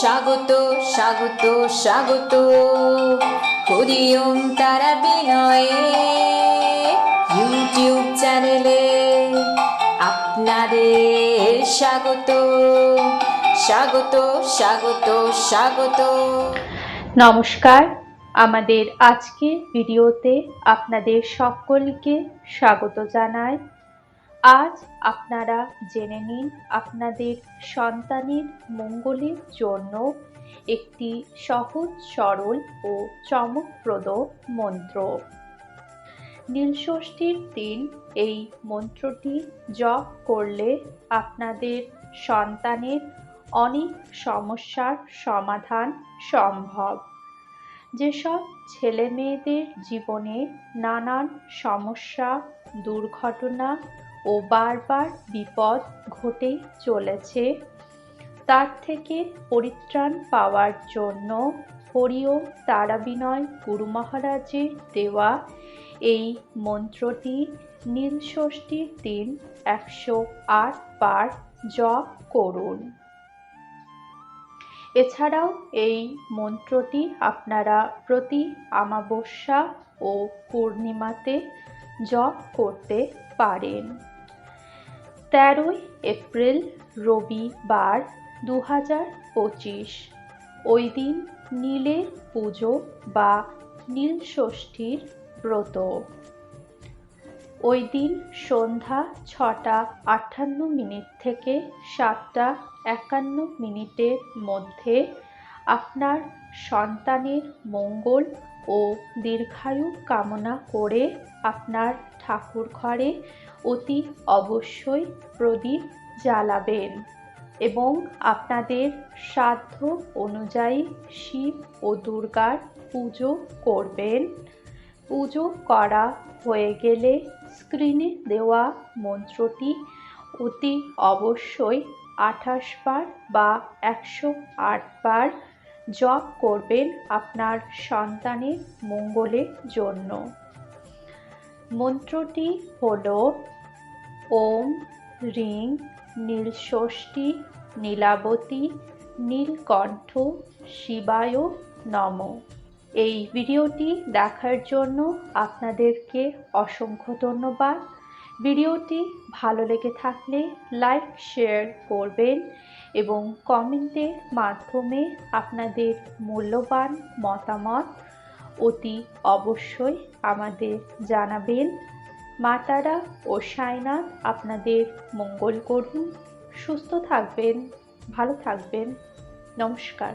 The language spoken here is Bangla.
স্বাগত স্বাগত স্বাগত। হরিওম তারা বিনয়ে ইউটিউব চ্যানেলে আপনাদের স্বাগত। স্বাগত স্বাগত স্বাগত। নমস্কার, আমাদের আজকের ভিডিওতে আপনাদের সকলকে স্বাগত জানাই। আজ আপনারা জেনে নিন আপনাদের সন্তানের মঙ্গলের জন্য একটি সহজ, সরল ও চমকপ্রদ মন্ত্র। নীলষষ্ঠীর দিন এই মন্ত্রটি জপ করলে আপনাদের সন্তানের অনেক সমস্যার সমাধান সম্ভব। যেসব ছেলে মেয়েদের জীবনে নানান সমস্যা, দুর্ঘটনা ও বারবার বিপদ ঘটেই চলেছে। তার থেকে পরিত্রাণ পাওয়ার জন্য হরিওম তারাবিনয় গুরু মহারাজের দেওয়া এই মন্ত্রটি নীলষষ্ঠীর দিন একশো আট বার জপ করুন। এছাড়াও এই মন্ত্রটি আপনারা প্রতি আমাবস্যা ও পূর্ণিমাতে জপ করতে পারেন। তেরোই এপ্রিল রবিবার দু হাজার পঁচিশ, ওই দিন নীলের পুজো বা নীল ষষ্ঠীর ব্রত। ওই দিন সন্ধ্যা ছটা আটান্ন মিনিট থেকে সাতটা একান্ন মিনিটের মধ্যে আপনার সন্তানের মঙ্গল ও দীর্ঘায়ু কামনা করে আপনার ঠাকুর ঘরে অতি অবশ্যই প্রদীপ জ্বালাবেন এবং আপনাদের সাধ্য অনুযায়ী শিব ও দুর্গার পুজো করবেন। পুজো করা হয়ে গেলে স্ক্রিনে দেওয়া মন্ত্রটি অতি অবশ্যই আঠাশ বার বা একশো আট বার জপ করবেন আপনার সন্তানের মঙ্গলের জন্য। মন্ত্রটি হল, ওম রিং নীলষষ্ঠী নীলাবতী নীলকণ্ঠ শিবায় নম। এই ভিডিওটি দেখার জন্য আপনাদেরকে অসংখ্য ধন্যবাদ। ভিডিওটি ভালো লেগে থাকলে লাইক, শেয়ার করবেন এবং কমেন্টের মাধ্যমে আপনাদের মূল্যবান মতামত অতি অবশ্যই আমাদের জানাবেন। মাতারা ও সাইনাথ আপনাদের মঙ্গল করুন। সুস্থ থাকবেন, ভালো থাকবেন। নমস্কার।